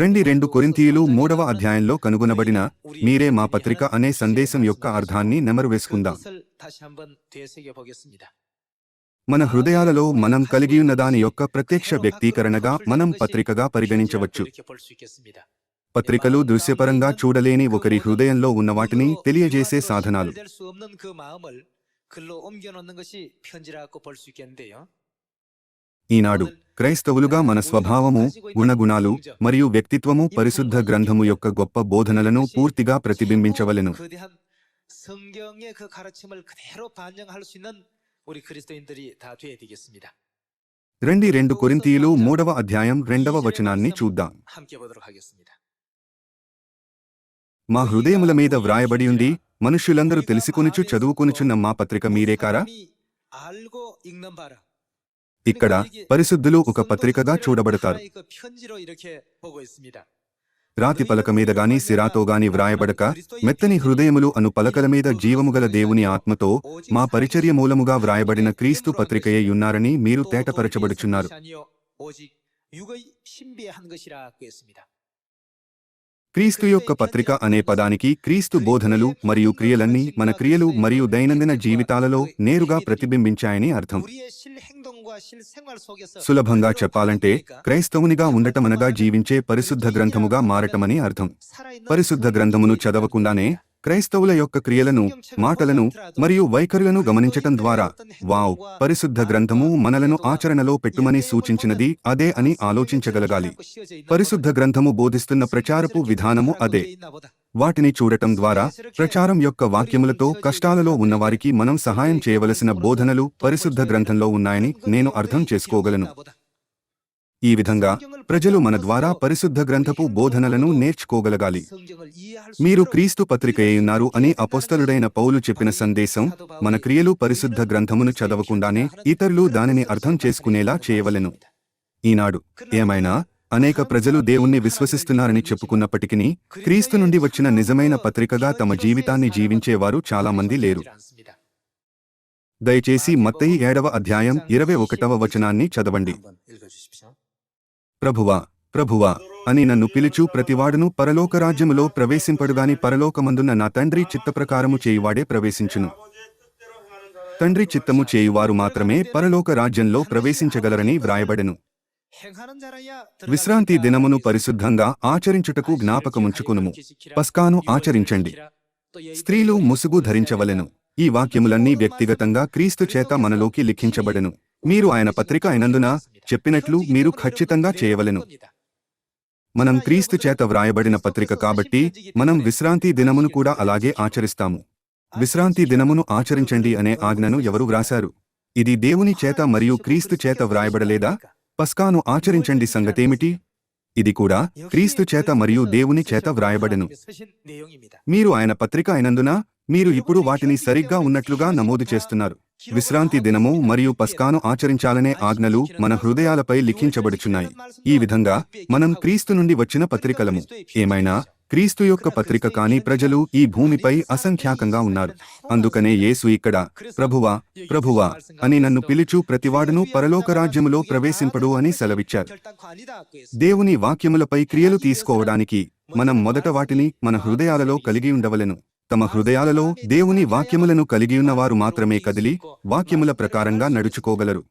రెండి రెండు కొరింతీయులు మూడవ అధ్యాయంలో కనుగొనబడిన మీరే మా పత్రిక అనే సందేశం యొక్క అర్థాన్ని నెమరు వేసుకుందాం మన హృదయాలలో మనం కలిగి ఉన్న దాని యొక్క ప్రత్యక్ష వ్యక్తీకరణగా మనం పత్రికగా పరిగణించవచ్చు. పత్రికలు దృశ్యపరంగా చూడలేని ఒకరి హృదయంలో ఉన్న వాటిని తెలియజేసే సాధనాలు. ఈనాడు క్రైస్తవులుగా మన స్వభావము గుణగుణాలు మరియు వ్యక్తిత్వము పరిశుద్ధ గ్రంథము యొక్క గొప్ప బోధనలను పూర్తిగా ప్రతిబింబించవలెను. రెండి రెండు కొరింతీయులు మూడవ అధ్యాయం రెండవ వచనాన్ని చూద్దాం. మా హృదయముల మీద వ్రాయబడి ఉంది మనుష్యులందరూ తెలుసుకొనిచు చదువుకొనుచున్న మా పత్రిక మీరే కారా ఇక్కడ పరిశుద్ధులు ఒక పత్రికగా చూడబడతారు. రాతి పలక మీద గాని సిరాతో గాని వ్రాయబడక మెత్తని హృదయములు అను పలకల మీద జీవముగల దేవుని ఆత్మతో మా పరిచర్య మూలముగా వ్రాయబడిన క్రీస్తు పత్రికయే ఉన్నారని మీరు తేటపరచబడుచున్నారు. క్రీస్తు యొక్క పత్రిక అనే పదానికి క్రీస్తు బోధనలు మరియు క్రియలన్నీ మన క్రియలు మరియు దైనందిన జీవితాలలో నేరుగా ప్రతిబింబించాయని అర్థం. సులభంగా చెప్పాలంటే క్రైస్తవునిగా ఉండటమనగా జీవించే పరిశుద్ధ గ్రంథముగా మారటమని అర్థం. పరిశుద్ధ గ్రంథమును చదవకుండానే క్రైస్తవుల యొక్క క్రియలను మాటలను మరియు వైఖరులను గమనించటం ద్వారా వావ్ పరిశుద్ధ గ్రంథము మనలను ఆచరణలో పెట్టుమని సూచించినది అదే అని ఆలోచించగలగాలి. పరిశుద్ధ గ్రంథము బోధిస్తున్న ప్రచారపు విధానము అదే. వాటిని చూడటం ద్వారా ప్రచారం యొక్క వాక్యములతో కష్టాలలో ఉన్నవారికి మనం సహాయం చేయవలసిన బోధనలు పరిశుద్ధ గ్రంథంలో ఉన్నాయని నేను అర్థం చేసుకోగలను. ఈ విధంగా ప్రజలు మన ద్వారా పరిశుద్ధ గ్రంథపు బోధనలను నేర్చుకోగలగాలి. మీరు క్రీస్తు పత్రిక ఉన్నారు అని అపోస్తలుడైన పౌలు చెప్పిన సందేశం మన క్రియలు పరిశుద్ధ గ్రంథమును చదవకుండానే ఇతరులు దానిని అర్థం చేసుకునేలా చేయవలెను. ఈనాడు ఏమైనా అనేక ప్రజలు దేవుణ్ణి విశ్వసిస్తున్నారని చెప్పుకున్నప్పటికీ క్రీస్తు నుండి వచ్చిన నిజమైన పత్రికగా తమ జీవితాన్ని జీవించేవారు చాలా మంది లేరు. దయచేసి మత్తయి ఏడవ అధ్యాయం ఇరవై ఒకటవ వచనాన్ని చదవండి. ప్రభువా ప్రభువా అని నన్ను పిలుచు ప్రతివాడును పరలోక రాజ్యములో ప్రవేశింపడుగాని పరలోకమందున్న నా తండ్రి చిత్తప్రకారము చేయువాడే ప్రవేశించును. తండ్రి చిత్తము చేయువారు మాత్రమే పరలోక రాజ్యంలో ప్రవేశించగలరని వ్రాయబడెను. విశ్రాంతి దినమును పరిశుద్ధంగా ఆచరించుటకు జ్ఞాపకముంచుకునుము. పస్కాను ఆచరించండి. స్త్రీలు ముసుగు ధరించవలెను. ఈ వాక్యములన్నీ వ్యక్తిగతంగా క్రీస్తు చేత మనలోకి లిఖించబడెను. మీరు ఆయన పత్రిక అయినందున చెప్పినట్లు మీరు ఖచ్చితంగా చేయవలెను. మనం క్రీస్తు చేత వ్రాయబడిన పత్రిక కాబట్టి మనం విశ్రాంతి దినమును కూడా అలాగే ఆచరిస్తాము. విశ్రాంతి దినమును ఆచరించండి అనే ఆజ్ఞను ఎవరు వ్రాశారు? ఇది దేవుని చేత మరియు క్రీస్తు చేత వ్రాయబడలేదా? పస్కాను ఆచరించండి సంగతేమిటి? ఇది కూడా క్రీస్తు చేత మరియు దేవుని చేత వ్రాయబడెను. మీరు ఆయన పత్రిక అయినందున మీరు ఇప్పుడు వాటిని సరిగ్గా ఉన్నట్లుగా నమోదు చేస్తున్నారు. విశ్రాంతి దినము మరియు పస్కాను ఆచరించాలనే ఆజ్ఞలు మన హృదయాలపై లిఖించబడుచున్నాయి. ఈ విధంగా మనం క్రీస్తు నుండి వచ్చిన పత్రికలము. ఏమైనా? క్రీస్తు యొక్క పత్రిక కాని ప్రజలు ఈ భూమిపై అసంఖ్యాకంగా ఉన్నారు. అందుకనే యేసు ఇక్కడ ప్రభువా ప్రభువా అని నన్ను పిలుచు ప్రతివాడును పరలోక రాజ్యములో ప్రవేశింపడు అని సెలవిచ్చారు. దేవుని వాక్యములపై క్రియలు తీసుకోవడానికి మనం మొదట వాటిని మన హృదయాలలో కలిగి ఉండవలెను. తమ హృదయాలలో దేవుని వాక్యములను కలిగియున్నవారు మాత్రమే కదిలి వాక్యముల ప్రకారంగా నడుచుకోగలరు.